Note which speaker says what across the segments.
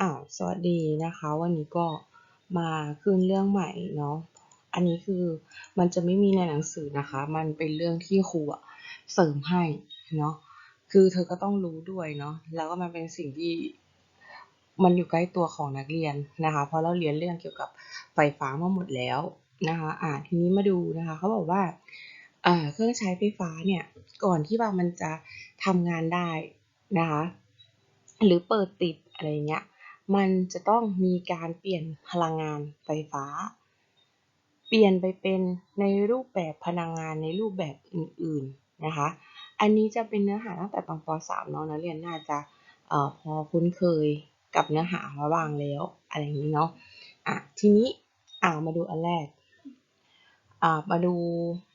Speaker 1: อ่าวสวัสดีนะคะ วันนี้ก็มาขึ้นเรื่องใหม่เนาะอันนี้คือมันจะไม่มีในหนังสือนะคะ มันเป็นเรื่องที่ครูเสริมให้เนาะคือเธอก็ต้องรู้ด้วยเนาะแล้วก็มันเป็นสิ่งที่มันอยู่ใกล้ตัวของนักเรียนนะคะเพราะเราเรียนเรื่องเกี่ยวกับไฟฟ้ามาหมดแล้วนะคะอ่าทีนี้มาดูนะคะเขาบอกว่าอ่าเครื่องใช้ไฟฟ้าเนี่ยก่อนที่ว่ามันจะทำงานได้นะคะหรือเปิดติดอะไรเงี้ย มันจะต้องมีการเปลี่ยนพลังงานไฟฟ้า เปลี่ยนไปเป็นในรูปแบบพลังงานในรูปแบบอื่นๆนะคะ อันนี้จะเป็นเนื้อหาตั้งแต่ตอนป .3 เนาะนักเรียนน่าจะออพอคุ้นเคยกับเนื้อหามาบ้างแล้วอะไรอย่างนี้เนาะอะทีนี้อ่ามาดูอันแรกอ่ามาดู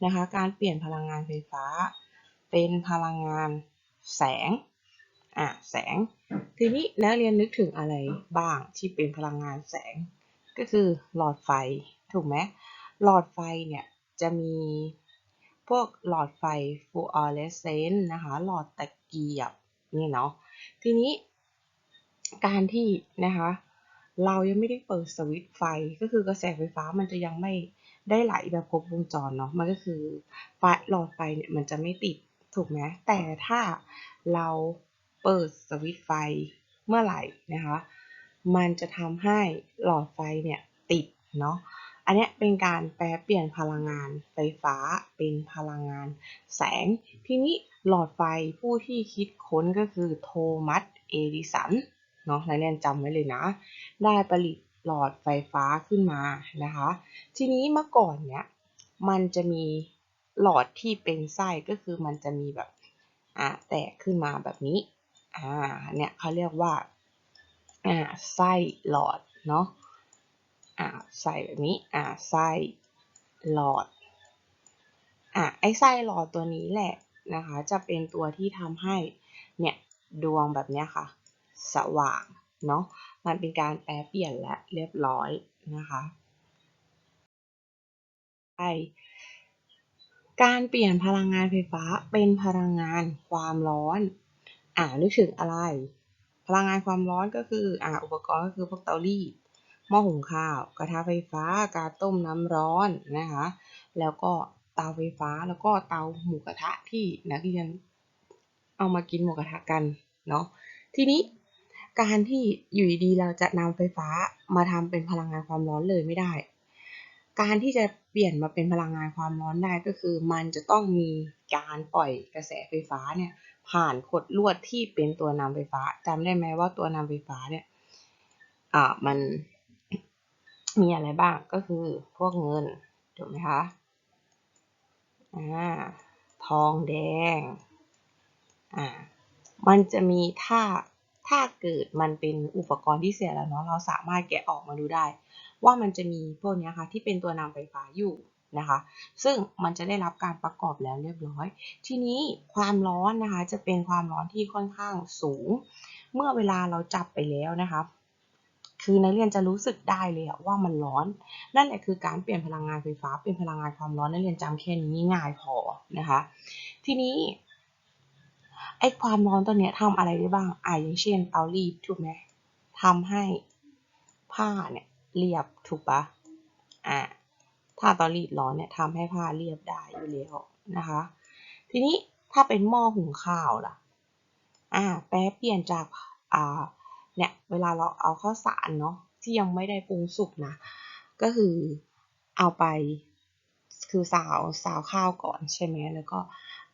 Speaker 1: นะคะการเปลี่ยนพลังงานไฟฟ้า เป็นพลังงานแสง อะแสง ทีนี้นักเรียนนึกถึงอะไรบ้างที่เป็นพลังงานแสง ก็คือหลอดไฟถูกไหมหลอดไฟเนี่ยจะมีพวกหลอดไฟฟลูออเรสเซนต์นะคะ หลอดตะเกียบนี่เนาะทีนี้การที่นะคะเรายังไม่ได้เปิดสวิตช์ไฟก็คือกระแสไฟฟ้ามันจะยังไม่ได้ไหลแบบครบวงจรเนาะมันก็คือไฟหลอดไฟเนี่ยมันจะไม่ติดถูกไหมแต่ถ้าเรา เปิดสวิตไฟเมื่อไหร่นะคะ มันจะทำให้หลอดไฟเนี่ยติดเนาะ อันนี้เป็นการแปลเปลี่ยนพลังงานไฟฟ้าเป็นพลังงานแสง ทีนี้หลอดไฟผู้ที่คิดค้นก็คือโทมัส เอดิสัน เนาะนักเรียนจำไว้เลยนะ ได้ผลิตหลอดไฟฟ้าขึ้นมานะคะ ทีนี้เมื่อก่อนเนี่ยมันจะมีหลอดที่เป็นไส้ก็คือมันจะมีแบบอ่าแตกขึ้นมาแบบนี้ อ่าเนี่ยเขาเรียกว่าอ่าไส้หลอดเนาะอ่าใส่แบบนี้อ่าไส้หลอดอะไอไส้หลอดตัวนี้แหละนะคะ จะเป็นตัวที่ทำให้เนี่ยดวงแบบเนี้ยค่ะ สว่างเนาะมันเป็นการแปลเปลี่ยนและเรียบร้อยนะคะใช่การเปลี่ยนพลังงานไฟฟ้าเป็นพลังงานความร้อน อ่านึกถึงอะไร พลังงานความร้อนก็คืออ่าอุปกรณ์ก็คือพวกเตารีดหม้อหุงข้าว กระทะไฟฟ้า การต้มน้ำร้อนนะคะ แล้วก็เตาไฟฟ้าแล้วก็เตาหมูกระทะที่นักเรียนเอามากินหมูกระทะกันเนาะทีนี้การที่อยู่ดีๆเราจะนำไฟฟ้ามาทำเป็นพลังงานความร้อนเลยไม่ได้ การที่จะเปลี่ยนมาเป็นพลังงานความร้อนได้ก็คือ มันจะต้องมีการปล่อยกระแสไฟฟ้าเนี่ย ผ่านขดลวดที่เป็นตัวนำไฟฟ้าจำได้ไหมว่าตัวนำไฟฟ้าเนี่ยอ่ามันมีอะไรบ้างก็คือพวกเงินถูกไหมคะอ่าทองแดงอ่ามันจะมีถ้าถ้าเกิดมันเป็นอุปกรณ์ที่เสียแล้วเนาะเราสามารถแกะออกมาดูได้ ว่ามันจะมีพวกนี้ค่ะที่เป็นตัวนำไฟฟ้าอยู่ นะคะ ซึ่งมันจะได้รับการประกอบแล้วเรียบร้อย ทีนี้ความร้อนนะคะจะเป็นความร้อนที่ค่อนข้างสูง เมื่อเวลาเราจับไปแล้วนะคะคือนักเรียนจะรู้สึกได้เลยว่ามันร้อน นั่นแหละคือการเปลี่ยนพลังงานไฟฟ้าเป็นพลังงานความร้อนนักเรียนจำแค่นี้ง่ายพอนะคะ ทีนี้ไอ้ความร้อนตัวเนี้ยทำอะไรได้บ้างอ่าอย่างเช่นเตารีดถูกไหมทำให้ผ้าเนี่ยเรียบถูกปะอ่า ถ้าตารีดร้อนเนี่ยทำให้ผ้าเรียบได้อยู่แล้วนะคะ ทีนี้ถ้าเป็นหม้อหุงข้าวล่ะ อ่า แปลเปลี่ยนจาก อ่า เนี่ย เวลาเราเอาข้าวสารเนาะที่ยังไม่ได้ปรุงสุกนะ ก็คือเอาไป คือสาวสาวข้าวก่อนใช่ไหมแล้วก็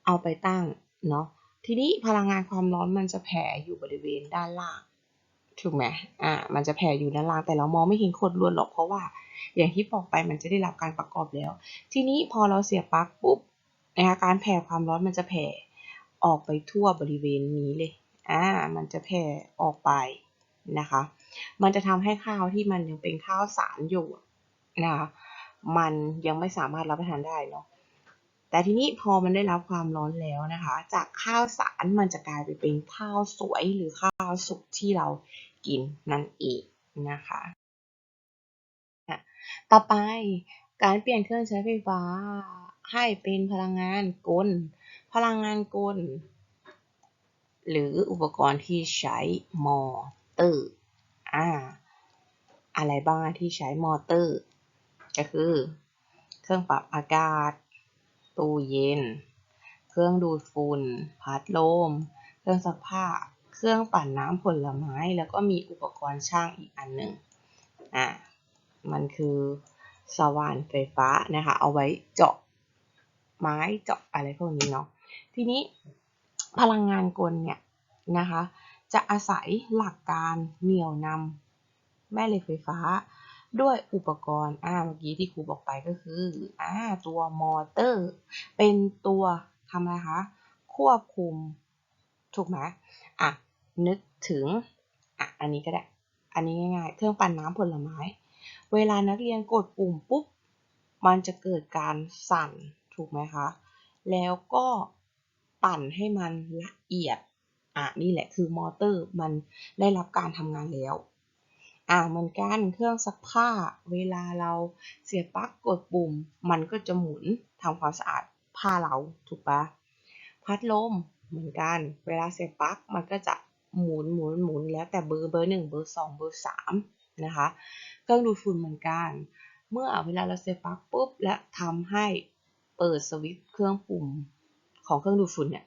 Speaker 1: เอาไปตั้งเนาะ ทีนี้พลังงานความร้อนมันจะแผ่อยู่บริเวณด้านล่าง ถูกไหมอ่า มันจะแผ่อยู่ด้านล่างแต่เรามองไม่เห็นขดลวดหรอกเพราะว่า อย่างที่บอกไปมันจะได้รับการประกอบแล้ว ทีนี้พอเราเสียบปลั๊กปุ๊บนะคะการแผ่ความร้อนมันจะแผ่ออกไปทั่วบริเวณนี้เลย อ่า มันจะแผ่ออกไปนะคะ มันจะทำให้ข้าวที่มันยังเป็นข้าวสารอยู่นะคะมันยังไม่สามารถรับประทานได้เนาะ แต่ทีนี้พอมันได้รับความร้อนแล้วนะคะ จากข้าวสารมันจะกลายไปเป็นข้าวสวยหรือข้าวสุกที่เรา กินนั่นเองนะคะต่อไปการเปลี่ยนเครื่องใช้ไฟฟ้าให้เป็นพลังงานกล พลังงานกล หรืออุปกรณ์ที่ใช้มอเตอร์อ่าอะไรบ้างที่ใช้มอเตอร์ ก็คือ เครื่องปรับอากาศ ตู้เย็น เครื่องดูดฝุ่น พัดลม เครื่องซักผ้า เครื่องปั่นน้ำผลไม้ แล้วก็มีอุปกรณ์ช่างอีกอันหนึ่งอะมันคือสว่านไฟฟ้านะคะ เอาไว้เจาะไม้เจาะอะไรพวกนี้เนาะทีนี้พลังงานกลเนี่ยนะคะ จะอาศัยหลักการเหนี่ยวนำแม่เหล็กไฟฟ้า ด้วยอุปกรณ์อ่าเมื่อกี้ที่ครูบอกไปก็คืออ่าตัวมอเตอร์ เป็นตัวทำอะไรคะควบคุมถูกไหมอะ นึกถึงอะอันนี้ก็ได้ อันนี้ง่ายๆ เครื่องปั่นน้ำผลไม้ เวลานักเรียนกดปุ่มปุ๊บ มันจะเกิดการสั่นถูกไหมคะ แล้วก็ปั่นให้มันละเอียด อะนี่แหละคือมอเตอร์มันได้รับการทำงานแล้ว อ่าเหมือนกันเครื่องซักผ้า เวลาเราเสียบปลั๊กกดปุ่ม มันก็จะหมุนทำความสะอาดผ้าเราถูกปะพัดลมเหมือนกัน เวลาเสียบปลั๊กมันก็จะ หมุนหมุนหมุนแล้วแต่เบอร์เบอร์หนึ่งเบอร์สองเบอร์สามนะคะเครื่องดูดฝุ่นเหมือนกัน เมื่อเวลาเราเสียบปลั๊กปุ๊บและทำให้เปิดสวิตช์เครื่องปุ่มของเครื่องดูดฝุ่นเนี่ย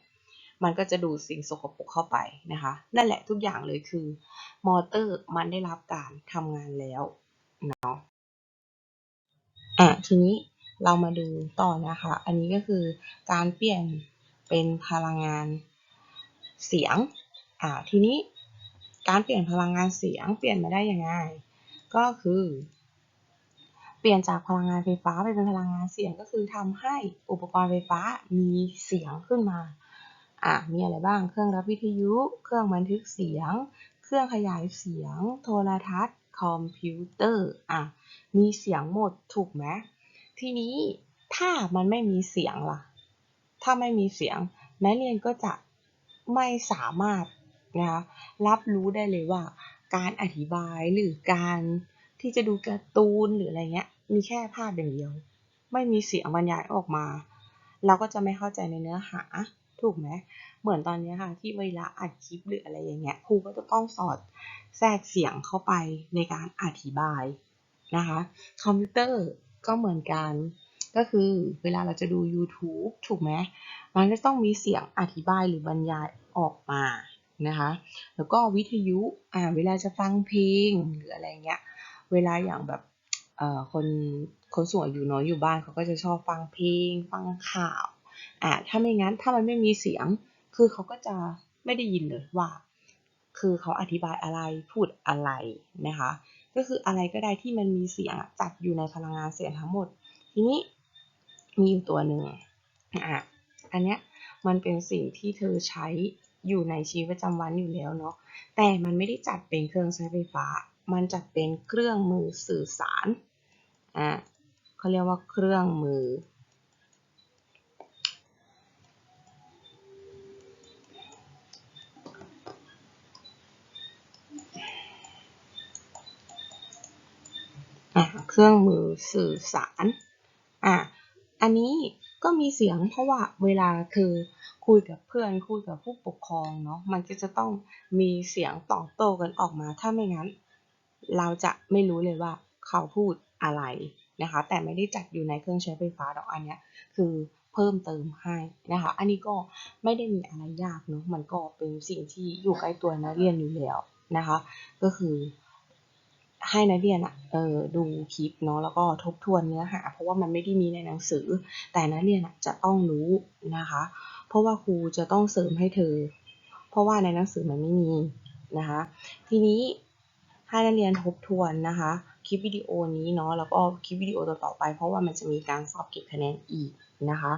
Speaker 1: มันก็จะดูดสิ่งสกปรกเข้าไปนะคะ นั่นแหละทุกอย่างเลยคือ มอเตอร์มันได้รับการทำงานแล้วเนาะอะทีนี้เรามาดูต่อนะคะ อันนี้ก็คือการเปลี่ยนเป็นพลังงานเสียง อ่าทีนี้การเปลี่ยนพลังงานเสียงเปลี่ยนมาได้ยังไง ก็คือ เปลี่ยนจากพลังงานไฟฟ้าไปเป็นพลังงานเสียงก็คือทำให้อุปกรณ์ไฟฟ้ามีเสียงขึ้นมาอะมีอะไรบ้างเครื่องรับวิทยุ เครื่องบันทึกเสียง เครื่องขยายเสียง โทรทัศน์ คอมพิวเตอร์อะมีเสียงหมดถูกไหมทีนี้ถ้ามันไม่มีเสียงล่ะ ถ้าไม่มีเสียงนักเรียนก็จะไม่สามารถ นะคะรับรู้ได้เลยว่า การอธิบายหรือการที่จะดูการ์ตูนหรืออะไรเงี้ยมีแค่ภาพอย่างเดียว ไม่มีเสียงบรรยายออกมา เราก็จะไม่เข้าใจในเนื้อหาถูกไหมเหมือนตอนนี้ค่ะที่เวลาอัดคลิปหรืออะไรอย่างเงี้ยครูก็จะต้องสอดแทรกเสียงเข้าไปในการอธิบายนะคะคอมพิวเตอร์ก็เหมือนกันก็คือเวลาเราจะดู YouTube ถูกไหมมันก็ต้องมีเสียงอธิบายหรือบรรยายออกมา นะคะแล้วก็วิทยุอ่าเวลาจะฟังเพลงหรืออะไรเงี้ยเวลาอย่างแบบเอ่อคนคนสูงอายุน้อยอยู่บ้านเขาก็จะชอบฟังเพลง ฟังข่าวอ่าถ้าไม่งั้นถ้ามันไม่มีเสียง คือเขาก็จะไม่ได้ยินเลยว่า คือเขาอธิบายอะไรพูดอะไรนะคะก็คืออะไรก็ได้ที่มันมีเสียงจัดอยู่ในพลังงานเสียงทั้งหมด ทีนี้มีอยู่ตัวหนึ่งอะอันเนี้ยมันเป็นสิ่งที่เธอใช้ อยู่ในชีวิตประจำวันอยู่แล้วเนาะแต่มันไม่ได้จัดเป็นเครื่องใช้ไฟฟ้า มันจัดเป็นเครื่องมือสื่อสารอะเขาเรียกว่าเครื่องมืออะเครื่องมือสื่อสารอะอันนี้ ก็มีเสียงเพราะว่าเวลาคือคุยกับเพื่อนคุยกับผู้ปกครองเนาะมันก็จะต้องมีเสียงตอบโต้กันออกมา ถ้าไม่งั้น เราจะไม่รู้เลยว่าเขาพูดอะไรนะคะ แต่ไม่ได้จัดอยู่ในเครื่องใช้ไฟฟ้าดอกอันเนี้ยคือเพิ่มเติมให้นะคะ อันนี้ก็ไม่ได้มีอะไรยากเนาะมันก็เป็นสิ่งที่อยู่ใกล้ตัวนักเรียนอยู่แล้วนะคะ ก็คือ ให้นักเรียนอะเออดูคลิปเนาะแล้วก็ทบทวนเนื้อหา เพราะว่ามันไม่ได้มีในหนังสือ แต่นักเรียนอะจะต้องรู้นะคะ เพราะว่าครูจะต้องเสริมให้เธอ เพราะว่าในหนังสือมันไม่มีนะคะ ทีนี้ให้นักเรียนทบทวนนะคะ คลิปวิดีโอนี้เนาะแล้วก็คลิปวิดีโอต่อๆไป เพราะว่ามันจะมีการสอบเก็บคะแนนอีกนะคะ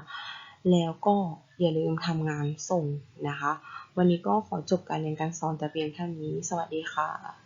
Speaker 1: แล้วก็อย่าลืมทำงานส่งนะคะ วันนี้ก็ขอจบการเรียนการสอนแต่เพียงเท่านี้ สวัสดีค่ะ